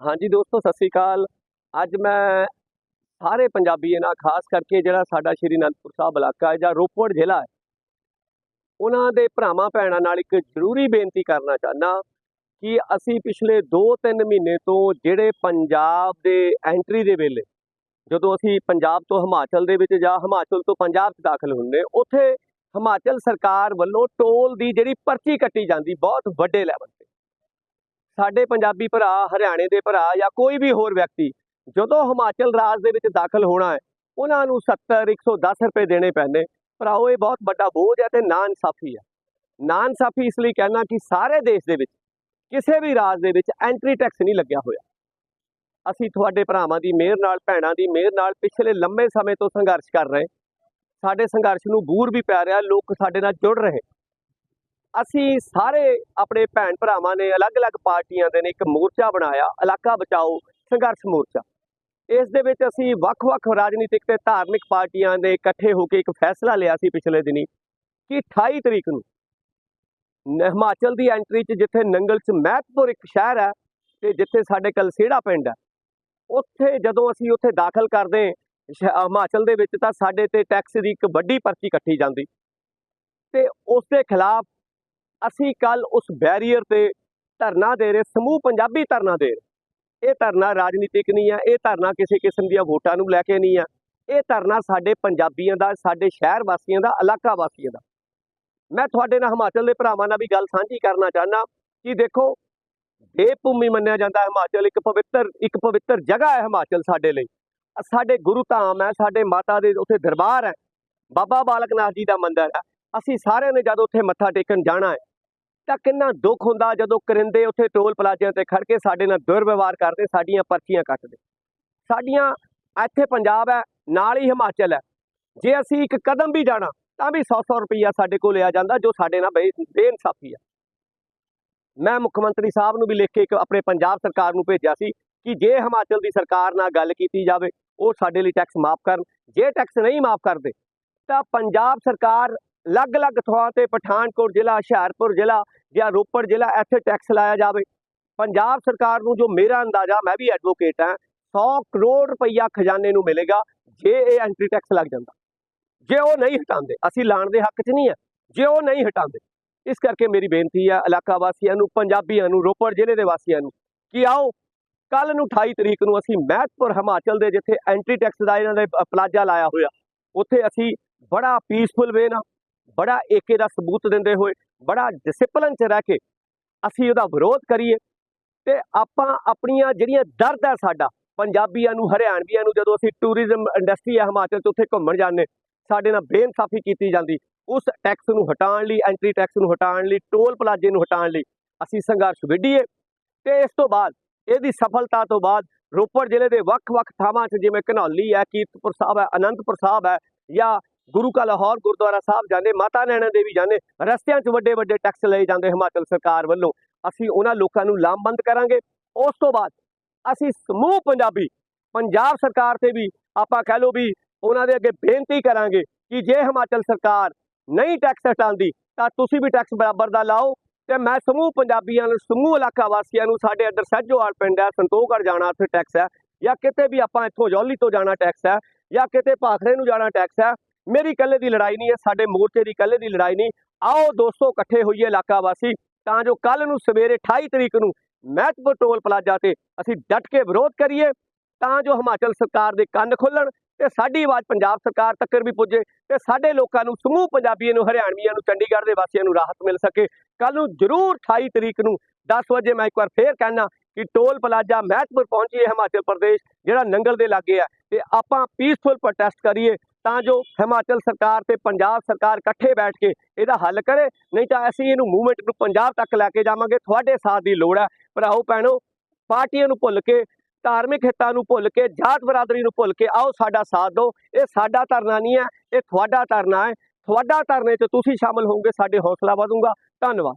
ਹਾਂਜੀ ਦੋਸਤੋ, ਸਤਿ ਸ੍ਰੀ ਅਕਾਲ। ਅੱਜ ਮੈਂ ਸਾਰੇ ਪੰਜਾਬੀ ਨਾਲ, ਖਾਸ ਕਰਕੇ ਜਿਹੜਾ ਸਾਡਾ ਸ਼੍ਰੀ ਅਨੰਦਪੁਰ ਸਾਹਿਬ ਇਲਾਕਾ ਹੈ ਜਾਂ ਰੋਪੜ ਜ਼ਿਲ੍ਹਾ ਹੈ, ਉਹਨਾਂ ਦੇ ਭਰਾਵਾਂ ਭੈਣਾਂ ਨਾਲ ਇੱਕ ਜ਼ਰੂਰੀ ਬੇਨਤੀ ਕਰਨਾ ਚਾਹਨਾ ਕਿ ਅਸੀਂ ਪਿਛਲੇ 2-3 ਮਹੀਨੇ ਤੋਂ ਜਿਹੜੇ ਪੰਜਾਬ ਦੇ ਐਂਟਰੀ ਦੇ ਵੇਲੇ, ਜਦੋਂ ਅਸੀਂ ਪੰਜਾਬ ਤੋਂ ਹਿਮਾਚਲ ਦੇ ਵਿੱਚ ਜਾਂ ਹਿਮਾਚਲ ਤੋਂ ਪੰਜਾਬ 'ਚ ਦਾਖਲ ਹੁੰਦੇ ਉੱਥੇ ਹਿਮਾਚਲ ਸਰਕਾਰ ਵੱਲੋਂ ਟੋਲ ਦੀ ਜਿਹੜੀ ਪਰਚੀ ਕੱਟੀ ਜਾਂਦੀ, ਬਹੁਤ ਵੱਡੇ ਲੈਵਲ ਸਾਡੇ ਪੰਜਾਬੀ ਭਰਾ, ਹਰਿਆਣੇ ਦੇ ਭਰਾ ਜਾਂ ਕੋਈ ਵੀ ਹੋਰ ਵਿਅਕਤੀ ਜਦੋਂ ਹਿਮਾਚਲ ਰਾਜ ਦੇ ਵਿੱਚ ਦਾਖਲ ਹੋਣਾ ਹੈ, ਉਹਨਾਂ ਨੂੰ 70 110 ਰੁਪਏ ਦੇਣੇ ਪੈਂਦੇ। ਭਰਾਓ, ਇਹ ਬਹੁਤ ਵੱਡਾ ਬੋਝ ਹੈ ਤੇ ਨਾ ਇਨਸਾਫੀ ਹੈ। ਨਾ ਇਨਸਾਫੀ ਇਸ ਲਈ ਕਹਿਣਾ ਕਿ ਸਾਰੇ ਦੇਸ਼ ਦੇ ਵਿੱਚ ਕਿਸੇ ਵੀ ਰਾਜ ਦੇ ਵਿੱਚ ਐਂਟਰੀ ਟੈਕਸ ਨਹੀਂ ਲੱਗਿਆ ਹੋਇਆ। ਅਸੀਂ ਤੁਹਾਡੇ ਭਰਾਵਾਂ ਦੀ ਮਿਹਰ ਨਾਲ, ਭੈਣਾਂ ਦੀ ਮਿਹਰ ਨਾਲ ਪਿਛਲੇ ਲੰਮੇ ਸਮੇਂ ਤੋਂ ਸੰਘਰਸ਼ ਕਰ ਰਹੇ। ਸਾਡੇ ਸੰਘਰਸ਼ ਨੂੰ ਬੂਰ ਵੀ ਪੈ ਰਿਹਾ, ਲੋਕ ਸਾਡੇ ਨਾਲ ਜੁੜ ਰਹੇ। ਅਸੀਂ ਸਾਰੇ ਆਪਣੇ ਭੈਣ ਭਰਾਵਾਂ ਨੇ ਅਲੱਗ-ਅਲੱਗ ਪਾਰਟੀਆਂ ਦੇ ਨੇ ਇੱਕ ਮੋਰਚਾ ਬਣਾਇਆ, ਇਲਾਕਾ ਬਚਾਓ, ਸੰਘਰਸ਼ ਮੋਰਚਾ। ਇਸ ਦੇ ਵਿੱਚ ਅਸੀਂ ਵੱਖ-ਵੱਖ ਰਾਜਨੀਤਿਕ ਤੇ ਧਾਰਮਿਕ ਪਾਰਟੀਆਂ ਦੇ ਇਕੱਠੇ ਹੋ ਕੇ ਇੱਕ ਫੈਸਲਾ ਲਿਆ ਸੀ ਪਿਛਲੇ ਦਿਨੀ ਕਿ 28 ਤਰੀਕ ਨੂੰ ਨ- ਹਿਮਾਚਲ ਦੀ ਐਂਟਰੀ 'ਚ ਜਿੱਥੇ ਨੰਗਲ 'ਚ ਮਹਿਤਪੁਰ ਇੱਕ ਸ਼ਹਿਰ ਹੈ ਤੇ ਜਿੱਥੇ ਸਾਡੇ ਕਲਸੇੜਾ ਪਿੰਡ ਹੈ, ਉੱਥੇ ਜਦੋਂ ਅਸੀਂ ਉੱਥੇ ਦਾਖਲ ਕਰਦੇ ਸ਼- ਹਿਮਾਚਲ ਦੇ ਵਿੱਚ ਤਾਂ ਸਾਡੇ ਤੇ ਟੈਕਸ ਦੀ ਇੱਕ ਵੱਡੀ ਪਰਚੀ ਕੱਟੀ ਜਾਂਦੀ। ਤੇ ਉਸ ਦੇ ਖਿਲਾਫ ਅਸੀਂ ਕੱਲ ਉਸ ਬੈਰੀਅਰ ਤੇ ਧਰਨਾ ਦੇ ਰਹੇ, ਸਮੂਹ ਪੰਜਾਬੀ ਧਰਨਾ ਦੇ ਰਹੇ। ਇਹ ਧਰਨਾ ਰਾਜਨੀਤਿਕ ਨਹੀਂ ਹੈ, ਇਹ ਧਰਨਾ ਕਿਸੇ ਕਿਸਮ ਦੀਆਂ ਵੋਟਾਂ ਨੂੰ ਲੈ ਕੇ ਨਹੀਂ ਹੈ। ਇਹ ਧਰਨਾ ਸਾਡੇ ਪੰਜਾਬੀਆਂ ਦਾ, ਸਾਡੇ ਸ਼ਹਿਰ ਵਾਸੀਆਂ ਦਾ, ਇਲਾਕਾ ਵਾਸੀਆਂ ਦਾ। ਮੈਂ ਤੁਹਾਡੇ ਨਾਲ ਹਿਮਾਚਲ ਦੇ ਭਰਾਵਾਂ ਨਾਲ ਵੀ ਗੱਲ ਸਾਂਝੀ ਕਰਨਾ ਚਾਹਨਾ ਕਿ ਦੇਖੋ ਦੇਵ ਭੂਮੀ ਮੰਨਿਆ ਜਾਂਦਾ ਹਿਮਾਚਲ, ਇੱਕ ਪਵਿੱਤਰ ਇੱਕ ਪਵਿੱਤਰ ਜਗ੍ਹਾ ਹੈ ਹਿਮਾਚਲ ਸਾਡੇ ਲਈ। ਸਾਡੇ ਗੁਰੂ ਧਾਮ ਹੈ, ਸਾਡੇ ਮਾਤਾ ਦੇ ਉੱਥੇ ਦਰਬਾਰ ਹੈ। ਬਾਬਾ ਬਾਲਕ ਨਾਥ ਜੀ ਦਾ ਮੰਦਿਰ ਹੈ। ਅਸੀਂ ਸਾਰਿਆਂ ਨੇ ਜਦ ਉੱਥੇ ਮੱਥਾ ਟੇਕਣ ਜਾਣਾ ਹੈ ਤਾਂ ਕਿੰਨਾ ਦੁੱਖ ਹੁੰਦਾ ਜਦੋਂ ਕਰਿੰਦੇ ਉੱਥੇ ਟੋਲ ਪਲਾਜ਼ਿਆਂ ਤੇ ਖੜ ਕੇ ਸਾਡੇ ਨਾਲ ਦੁਰਵਿਵਹਾਰ ਕਰਦੇ, ਸਾਡੀਆਂ ਪਰਚੀਆਂ ਕੱਟਦੇ। ਸਾਡੀਆਂ, ਇੱਥੇ ਪੰਜਾਬ ਹੈ, ਨਾਲ ਹੀ ਹਿਮਾਚਲ ਹੈ। ਜੇ ਅਸੀਂ ਇੱਕ ਕਦਮ ਵੀ ਜਾਣਾ, ਤਾਂ ਵੀ 100-100 ਰੁਪਈਆ ਸਾਡੇ ਕੋਲ ਲਿਆ ਜਾਂਦਾ, ਜੋ ਸਾਡੇ ਨਾਲ ਬੇ- ਬੇਇਨਸਾਫੀ ਆ ਮੈਂ ਮੁੱਖ ਮੰਤਰੀ ਸਾਹਿਬ ਨੂੰ ਵੀ ਲਿਖ ਕੇ ਇੱਕ ਆਪਣੇ ਪੰਜਾਬ ਸਰਕਾਰ ਨੂੰ ਭੇਜਿਆ ਸੀ ਕਿ ਜੇ ਹਿਮਾਚਲ ਦੀ ਸਰਕਾਰ ਨਾਲ ਗੱਲ ਕੀਤੀ ਜਾਵੇ, ਉਹ ਸਾਡੇ ਲਈ ਟੈਕਸ ਮਾਫ ਕਰਨ। ਜੇ ਟੈਕਸ ਨਹੀਂ ਮਾਫ ਕਰਦੇ, ਤਾਂ ਪੰਜਾਬ ਸਰਕਾਰ ਅਲੱਗ-ਅਲੱਗ ਥਾਵਾਂ ਤੇ ਪਠਾਨਕੋਟ ਜ਼ਿਲ੍ਹਾ, ਹੁਸ਼ਿਆਰਪੁਰ ਜ਼ਿਲ੍ਹਾ ਜਾਂ ਰੋਪੜ ਜ਼ਿਲ੍ਹਾ ਇੱਥੇ ਟੈਕਸ ਲਾਇਆ ਜਾਵੇ। ਪੰਜਾਬ ਸਰਕਾਰ ਨੂੰ ਜੋ ਮੇਰਾ ਅੰਦਾਜ਼ਾ, ਮੈਂ ਵੀ ਐਡਵੋਕੇਟ ਹਾਂ 100 ਕਰੋੜ ਰੁਪਈਆ ਖਜ਼ਾਨੇ ਨੂੰ ਮਿਲੇਗਾ ਜੇ ਇਹ ਐਂਟਰੀ ਟੈਕਸ ਲੱਗ ਜਾਂਦਾ। ਜੇ ਉਹ ਨਹੀਂ ਹਟਾਉਂਦੇ, ਅਸੀਂ ਲਾਣ ਦੇ ਹੱਕ 'ਚ ਨਹੀਂ ਹੈ ਜੇ ਉਹ ਨਹੀਂ ਹਟਾਉਂਦੇ, ਇਸ ਕਰਕੇ ਮੇਰੀ ਬੇਨਤੀ ਹੈ ਇਲਾਕਾ ਵਾਸੀਆਂ ਨੂੰ, ਪੰਜਾਬੀਆਂ ਨੂੰ, ਰੋਪੜ ਜ਼ਿਲ੍ਹੇ ਦੇ ਵਾਸੀਆਂ ਨੂੰ ਕਿ ਆਓ, ਕੱਲ ਨੂੰ 28 ਤਰੀਕ ਨੂੰ ਅਸੀਂ ਮਹਿਤਪੁਰ, ਹਿਮਾਚਲ ਦੇ ਜਿੱਥੇ ਐਂਟਰੀ ਟੈਕਸ ਦਾ ਇਹਨਾਂ ਨੇ ਪਲਾਜ਼ਾ ਲਾਇਆ ਹੋਇਆ, ਉੱਥੇ ਅਸੀਂ ਬੜਾ ਪੀਸਫੁਲ ਵੇ ਨਾਲ ਬੜਾ ਏਕੇ ਦਾ ਸਬੂਤ ਦਿੰਦੇ ਹੋਏ, ਬੜਾ ਡਿਸਪਲਿਨ 'ਚ ਰਹਿ ਕੇ ਅਸੀਂ ਉਹਦਾ ਵਿਰੋਧ ਕਰੀਏ ਤੇ ਆਪਾਂ ਆਪਣੀਆਂ ਜਿਹੜੀਆਂ ਦਰਦ ਹੈ ਸਾਡਾ, ਪੰਜਾਬੀਆਂ ਨੂੰ, ਹਰਿਆਣਵੀਆਂ ਨੂੰ, ਜਦੋਂ ਅਸੀਂ ਟੂਰਿਜ਼ਮ ਇੰਡਸਟਰੀ ਹੈ ਹਿਮਾਚਲ 'ਚ ਉੱਥੇ ਘੁੰਮਣ ਜਾਂਦੇ, ਸਾਡੇ ਨਾਲ ਬੇਇਨਸਾਫੀ ਕੀਤੀ ਜਾਂਦੀ, ਉਸ ਟੈਕਸ ਨੂੰ ਹਟਾਉਣ ਲਈ ਐਂਟਰੀ ਟੈਕਸ ਨੂੰ ਹਟਾਉਣ ਲਈ ਟੋਲ ਪਲਾਜ਼ੇ ਨੂੰ ਹਟਾਉਣ ਲਈ ਅਸੀਂ ਸੰਘਰਸ਼ ਵਿੱਢੀਏ ਤੇ ਇਸ ਤੋਂ ਬਾਅਦ, ਇਹਦੀ ਸਫਲਤਾ ਤੋਂ ਬਾਅਦ ਰੋਪੜ ਜ਼ਿਲ੍ਹੇ ਦੇ ਵੱਖ-ਵੱਖ ਥਾਵਾਂ 'ਚ ਜਿਵੇਂ ਘਨੌਲੀ ਹੈ, ਕੀਰਤਪੁਰ ਸਾਹਿਬ ਹੈ, ਅਨੰਦਪੁਰ ਸਾਹਿਬ ਹੈ ਜਾਂ ਗੁਰੂ ਕਾ ਲਾਹੌਰ, ਗੁਰਦੁਆਰਾ ਸਾਹਿਬ ਜਾਂਦੇ, ਮਾਤਾ ਨੈਣਾ ਦੇਵੀ ਜਾਂਦੇ, ਰਸਤਿਆਂ 'ਚ ਵੱਡੇ-ਵੱਡੇ ਟੈਕਸ ਲਏ ਜਾਂਦੇ ਹਿਮਾਚਲ ਸਰਕਾਰ ਵੱਲੋਂ। ਅਸੀਂ ਉਹਨਾਂ ਲੋਕਾਂ ਨੂੰ ਲਾਮਬੰਦ ਕਰਾਂਗੇ। ਉਸ ਤੋਂ ਬਾਅਦ ਅਸੀਂ ਸਮੂਹ ਪੰਜਾਬੀ, ਪੰਜਾਬ ਸਰਕਾਰ ਤੇ ਵੀ ਆਪਾਂ ਕਹਿ ਲਓ ਵੀ ਉਹਨਾਂ ਦੇ ਅੱਗੇ ਬੇਨਤੀ ਕਰਾਂਗੇ ਕਿ ਜੇ ਹਿਮਾਚਲ ਸਰਕਾਰ ਨਹੀਂ ਟੈਕਸ ਹਟਾਉਂਦੀ, ਤਾਂ ਤੁਸੀਂ ਵੀ ਟੈਕਸ ਬਰਾਬਰ ਦਾ ਲਾਓ ਤੇ ਮੈਂ ਸਮੂਹ ਪੰਜਾਬੀਆਂ ਨੂੰ, ਸਮੂਹ ਇਲਾਕਾ ਵਾਸੀਆਂ ਨੂੰ ਸਾਡੇ ਇੱਧਰ ਸੱਜੋਵਾਲ ਪਿੰਡ ਹੈ, ਸੰਤੋਖਗੜ੍ਹ ਜਾਣਾ ਉੱਥੇ ਟੈਕਸ ਹੈ ਜਾਂ ਕਿਤੇ ਵੀ ਆਪਾਂ ਇੱਥੋਂ ਜੌਲੀ ਤੋਂ ਜਾਣਾ ਟੈਕਸ ਹੈ ਜਾਂ ਕਿਤੇ ਭਾਖੜੇ ਨੂੰ ਜਾਣਾ ਟੈਕਸ ਹੈ ਮੇਰੀ ਇਕੱਲੇ ਦੀ ਲੜਾਈ ਨਹੀਂ ਹੈ, ਸਾਡੇ ਮੋਰਚੇ ਦੀ ਇਕੱਲੇ ਦੀ ਲੜਾਈ ਨਹੀਂ। ਆਓ ਦੋਸਤੋ, ਇਕੱਠੇ ਹੋਈਏ ਇਲਾਕਾ ਵਾਸੀ, ਤਾਂ ਜੋ ਕੱਲ ਨੂੰ ਸਵੇਰੇ 28 ਤਰੀਕ ਨੂੰ ਮਹਿਤਪੁਰ ਟੋਲ ਪਲਾਜ਼ਾ ਤੇ ਅਸੀਂ ਡਟ ਕੇ ਵਿਰੋਧ ਕਰੀਏ, ਤਾਂ ਜੋ ਹਿਮਾਚਲ ਸਰਕਾਰ ਦੇ ਕੰਨ ਖੁੱਲਣ ਤੇ ਸਾਡੀ ਆਵਾਜ਼ ਪੰਜਾਬ ਸਰਕਾਰ ਤੱਕ ਵੀ ਪੁੱਜੇ ਤੇ ਸਾਡੇ ਲੋਕਾਂ ਨੂੰ, ਸਮੂਹ ਪੰਜਾਬੀਆਂ ਨੂੰ, ਹਰਿਆਣਵੀਆਂ ਨੂੰ, ਚੰਡੀਗੜ੍ਹ ਦੇ ਵਾਸੀਆਂ ਨੂੰ ਰਾਹਤ ਮਿਲ ਸਕੇ। ਕੱਲ ਨੂੰ ਜ਼ਰੂਰ 28 ਤਰੀਕ ਨੂੰ 10 ਵਜੇ ਮੈਂ ਇੱਕ ਵਾਰ ਫੇਰ ਕਹਿਣਾ ਕਿ ਟੋਲ ਪਲਾਜ਼ਾ ਮਹਿਤਪੁਰ ਪਹੁੰਚੀਏ ਹਿਮਾਚਲ ਪ੍ਰਦੇਸ਼, ਜਿਹੜਾ ਨੰਗਲ ਦੇ ਲਾਗੇ ਆ, ਤੇ ਆਪਾਂ ਪੀਸਫੁਲ ਪ੍ਰੋਟੈਸਟ ਕਰੀਏ। ਤਾਂ ਜੋ ਹਿਮਾਚਲ ਸਰਕਾਰ ਤੇ ਪੰਜਾਬ ਸਰਕਾਰ ਇਕੱਠੇ ਬੈਠ ਕੇ ਇਹਦਾ ਹੱਲ ਕਰੇ, ਨਹੀਂ ਤਾਂ ਅਸੀਂ ਇਹਨੂੰ ਮੂਵਮੈਂਟ ਨੂੰ ਪੰਜਾਬ ਤੱਕ ਲੈ ਕੇ ਜਾਵਾਂਗੇ, ਤੁਹਾਡੇ ਸਾਥ ਦੀ ਲੋੜ ਹੈ। ਭਰਾਓ, ਭੈਣੋ, ਪਾਰਟੀਆਂ ਨੂੰ ਭੁੱਲ ਕੇ, ਧਾਰਮਿਕ ਹਿੱਤਾਂ ਨੂੰ ਭੁੱਲ ਕੇ, ਜਾਤ ਬਰਾਦਰੀ ਨੂੰ ਭੁੱਲ ਕੇ ਆਓ ਸਾਡਾ ਸਾਥ ਦਿਓ। ਇਹ ਸਾਡਾ ਧਰਨਾ ਨਹੀਂ ਹੈ, ਇਹ ਤੁਹਾਡਾ ਧਰਨਾ ਹੈ। ਤੁਹਾਡਾ ਧਰਨੇ 'ਚ ਤੁਸੀਂ ਸ਼ਾਮਲ ਹੋਵੋਗੇ, ਸਾਡੇ ਹੌਸਲਾ ਵਧੂਗਾ। ਧੰਨਵਾਦ।